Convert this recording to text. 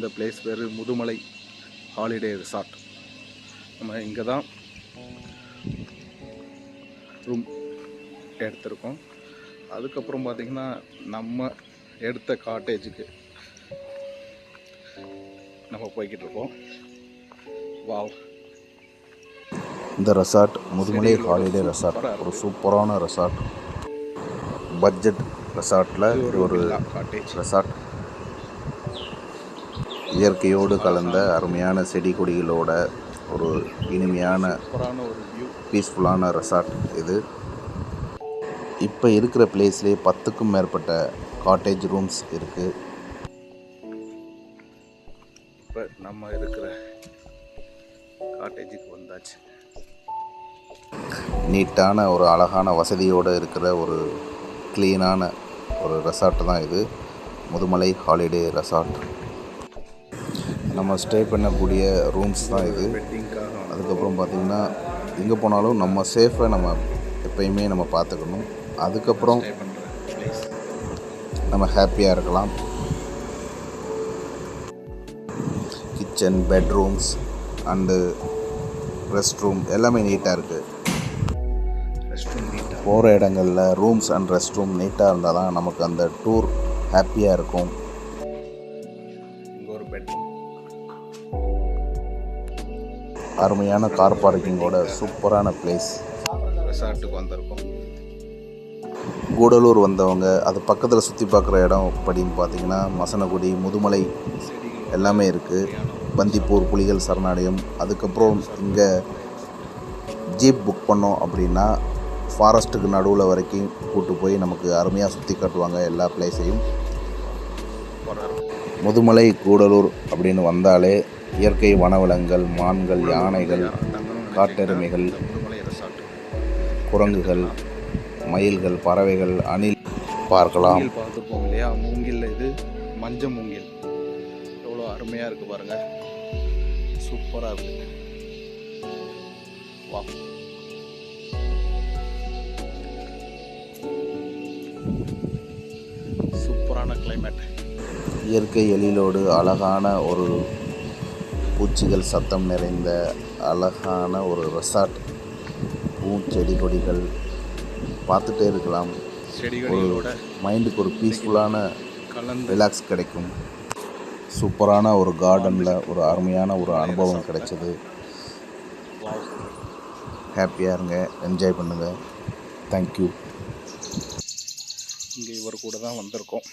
இந்த பிளேஸ் பேர் Mudumalai holiday resort நம்ம இங்கே தான் ரூம் எடுத்திருக்கோம். அதுக்கப்புறம் பார்த்திங்கன்னா நம்ம எடுத்த காட்டேஜுக்கு நம்ம போய்கிட்டு இருக்கோம். வாவ் இந்த ரெசார்ட் முதுமலை ஹாலிடே ரெசார்ட் ஒரு சூப்பரான ரெசார்ட் பட்ஜெட் ரெசார்ட்டில் ஒரு காட்டேஜ் ரெசார்ட் இயற்கையோடு கலந்த அருமையான செடி கொடிகளோட ஒரு இனிமையான ஒரு பீஸ்ஃபுல்லான ரெசார்ட் இது. இப்போ இருக்கிற பிளேஸ்லேயே பத்துக்கும் மேற்பட்ட காட்டேஜ் ரூம்ஸ் இருக்குது இப்போ நம்ம இருக்கிற காட்டேஜுக்கு வந்தாச்சு. நீட்டான ஒரு அழகான வசதியோடு இருக்கிற ஒரு க்ளீனான ஒரு ரெசார்ட் தான் இது. முதுமலை ஹாலிடே ரெசார்ட் நம்ம ஸ்டே பண்ணக்கூடிய ரூம்ஸ் தான் இது. அதுக்கப்புறம் பார்த்திங்கன்னா எங்கே போனாலும் நம்ம சேஃபை நம்ம எப்பயுமே நம்ம பார்த்துக்கணும் அதுக்கப்புறம் நம்ம ஹாப்பியாக இருக்கலாம். Kitchen bedrooms and rest room எல்லாமே நீட்டாக இருக்குது ரெஸ்ட் ரூம் போகிற இடங்களில் ரூம்ஸ் அண்ட் ரெஸ்ட் ரூம் நீட்டாக இருந்தால் தான் நமக்கு அந்த டூர் ஹாப்பியாக இருக்கும். அருமையான கார் பார்க்கிங்கோட சூப்பரான பிளேஸ் ரெசார்ட்டுக்கு வந்திருக்கோம். கூடலூர் வந்தவங்க அது பக்கத்தில் சுற்றி பார்க்குற இடம் அப்படின்னு பார்த்தீங்கன்னா மசனகுடி முதுமலை எல்லாமே இருக்குது பந்திப்பூர் புலிகள் சரணாலயம். அதுக்கப்புறம் இங்கே ஜீப் புக் பண்ணோம் அப்படின்னா ஃபாரஸ்ட்டுக்கு நடுவில் வரைக்கும் கூட்டு போய் நமக்கு அருமையாக சுற்றி காட்டுவாங்க எல்லா பிளேஸையும் முதுமலை கூடலூர் அப்படின்னு வந்தாலே இயற்கை வனவிலங்குகள் மான்கள் யானைகள் காட்டெருமைகள் குரங்குகள் மயில்கள் பறவைகள் அணில் பார்க்கலாம். பார்த்துருப்போம் இல்லையா? மூங்கில் இது. மஞ்ச மூங்கில். எவ்வளோ அருமையாக இருக்குது பாருங்க. சூப்பராக இருக்கு. வா. சூப்பரான கிளைமேட் இயற்கை எழிலோடு அழகான ஒரு பூச்சிகள் சத்தம் நிறைந்த அழகான ஒரு ரெசார்ட் பூச்செடி கொடிகள் பார்த்துட்டே இருக்கலாம். செடிகளோட மைண்டுக்கு ஒரு பீஸ்ஃபுல்லான ரிலாக்ஸ் கிடைக்கும். சூப்பரான ஒரு கார்டனில் ஒரு அருமையான ஒரு அனுபவம் கிடைச்சது. ஹாப்பியாக இருங்க என்ஜாய் பண்ணுங்கள் தேங்க்யூ இங்கே இவர் கூட தான் வந்திருக்கோம்.